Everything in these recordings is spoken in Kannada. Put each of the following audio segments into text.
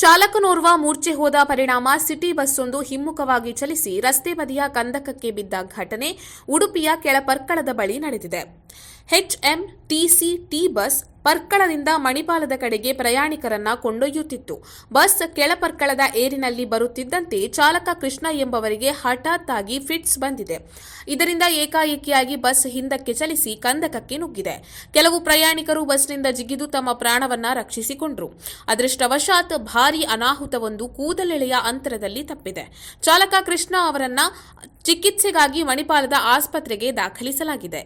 ಚಾಲಕನೋರ್ವ ಮೂರ್ಛೆ ಹೋದ ಪರಿಣಾಮ ಸಿಟಿ ಬಸ್ಸೊಂದು ಹಿಮ್ಮುಖವಾಗಿ ಚಲಿಸಿ ರಸ್ತೆ ಬದಿಯ ಕಂದಕಕ್ಕೆ ಬಿದ್ದ ಘಟನೆ ಉಡುಪಿಯ ಕೆಳಪರ್ಕಳದ ಬಳಿ ನಡೆದಿದೆ. ಎಚ್ಎಂಟಿಸಿ ಟಿ ಬಸ್ ಪರ್ಕಳದಿಂದ ಮಣಿಪಾಲದ ಕಡೆಗೆ ಪ್ರಯಾಣಿಕರನ್ನ ಕೊಂಡೊಯ್ಯುತ್ತಿತ್ತು. ಬಸ್ ಕೆಳಪರ್ಕಳದ ಏರಿನಲ್ಲಿ ಬರುತ್ತಿದ್ದಂತೆ ಚಾಲಕ ಕೃಷ್ಣ ಎಂಬವರಿಗೆ ಹಠಾತ್ ಆಗಿ ಫಿಟ್ಸ್ ಬಂದಿದೆ. ಇದರಿಂದ ಏಕಾಏಕಿಯಾಗಿ ಬಸ್ ಹಿಂದಕ್ಕೆ ಚಲಿಸಿ ಕಂದಕಕ್ಕೆ ನುಗ್ಗಿದೆ. ಕೆಲವು ಪ್ರಯಾಣಿಕರು ಬಸ್ನಿಂದ ಜಿಗಿದು ತಮ್ಮ ಪ್ರಾಣವನ್ನ ರಕ್ಷಿಸಿಕೊಂಡ್ರು. ಅದೃಷ್ಟವಶಾತ್ ಭಾರೀ ಅನಾಹುತವೊಂದು ಕೂದಲೆಳೆಯ ಅಂತರದಲ್ಲಿ ತಪ್ಪಿದೆ. ಚಾಲಕ ಕೃಷ್ಣ ಅವರನ್ನ ಚಿಕಿತ್ಸೆಗಾಗಿ ಮಣಿಪಾಲದ ಆಸ್ಪತ್ರೆಗೆ ದಾಖಲಿಸಲಾಗಿದೆ.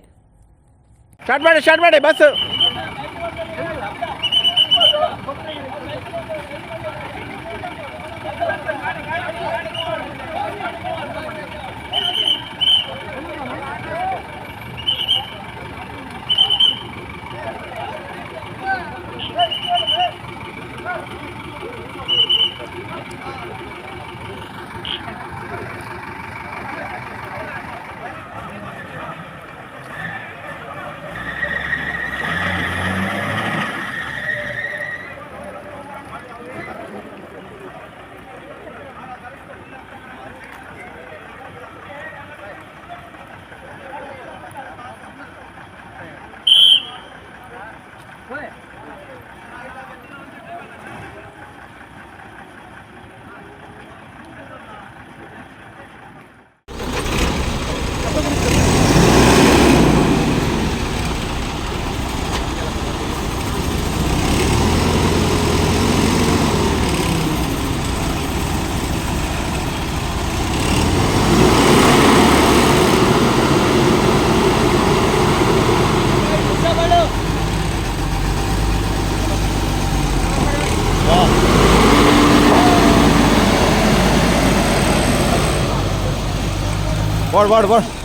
বড় বড় বড়